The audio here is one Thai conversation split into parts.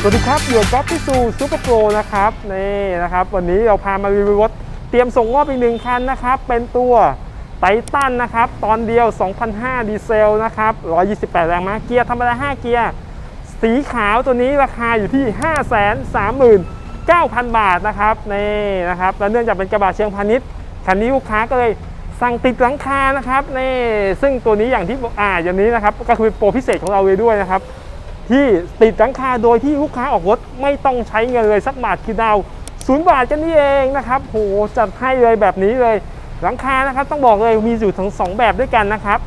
สวัสดีครับอยู่กับก๊อฟพิซูซูเปอร์โปรนะครับนี่นะครับ วันนี้เราพามารีวิวรถเตรียมส่งมอบอีกหนึ่งคันนะครับ เป็นตัวไททันนะครับ ตอนเดียว 2005 ดีเซลนะครับ 128 แรงม้าเกียร์ธรรมดา 5 เกียร์ สีขาวตัวนี้ราคาอยู่ที่ 539,000 บาทนะครับนี่นะครับ แล้วเนื่องจากเป็นกระบะเชียงพาณิชย์คันนี้ลูกค้าก็เลยสั่งติดหลังคานะครับนี่ซึ่งตัวนี้อย่างที่อ่าอย่างนี้นะครับ ก็คือโปรพิเศษของเราเลยด้วยนะครับ ที่ติดหลังคาโดยที่ลูกค้าออกรถไม่ต้องใช้เงินเลยสักบาทคือดาวศูนย์บาทกันนี่เองนะครับโหจัดให้เลยแบบนี้เลยหลังคานะครับต้องบอกเลยมีอยู่ทั้งสองแบบด้วยกันนะครับ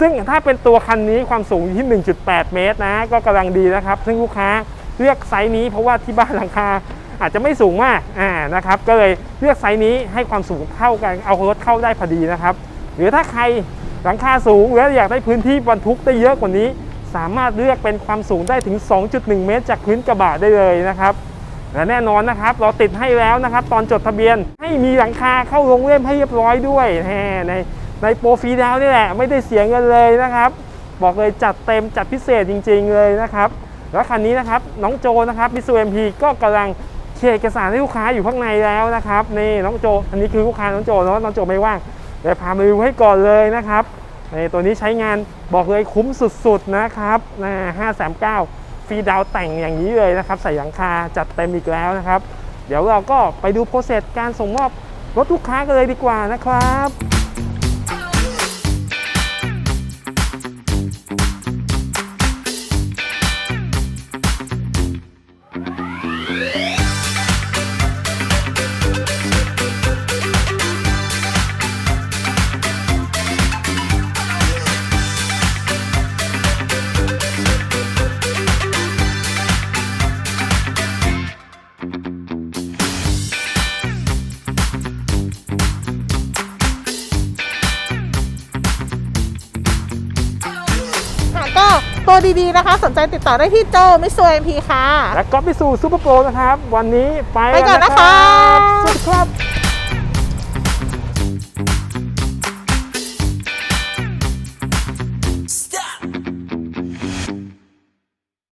ซึ่งถ้าเป็นตัวคันนี้ความสูงที่ 1.8 เมตรนะก็กำลังดีนะครับ ซึ่งลูกค้าเลือกไซส์นี้เพราะว่าที่บ้านหลังคาอาจจะไม่สูงมากอ่านะครับก็เลยเลือกไซส์นี้ให้ความสูงเท่ากันเอารถเข้าได้พอดีนะครับ หรือถ้าใครหลังคาสูงแล้วอยากได้พื้นที่บรรทุกได้เยอะกว่านี้ สามารถเลือกเป็นความสูงได้ถึง 2.1 เมตร จากพื้นกระบะได้เลยนะครับและแน่นอนนะครับ เราติดให้แล้วนะครับ ตอนจดทะเบียนให้มีหลังคาเข้าลงเล่มให้เรียบร้อยด้วยแหมในในโปรฟรีดาวนี่แหละ ไม่ได้เสียเงินเลยนะครับ บอกเลยจัดเต็มจัดพิเศษจริง ๆ เลยนะครับแล้วคันนี้นะครับน้องโจนะครับมิสูเอ็มพีก็กำลังเคลียร์เอกสารให้ลูกค้าอยู่ข้างในแล้วนะครับนี่น้องโจ อันนี้คือลูกค้าน้องโจเนาะน้องโจไม่ว่างเดี๋ยพามาดูให้ก่อนเลยนะครับ นตัวนี้ใช้งานบอกเลยคุ้มสุดๆนะครับนะ539ฟรีดาวน์แต่งอย่างนี้เลยนะครับ ใส่หลังคาจัดเต็มอีกแล้วนะครับ เดี๋ยวเราก็ไปดูโปรเซสการส่งมอบรถลูกค้ากันเลยดีกว่านะครับ ก็ตัวดีๆนะคะ สนใจติดต่อได้ที่โจมิส u เอ็มพีค่ะ และก็ไปสู่ซูเปอร์โปรนะครับ วันนี้ไปไปก่อนแล้วนะคะ สวัสดีครับ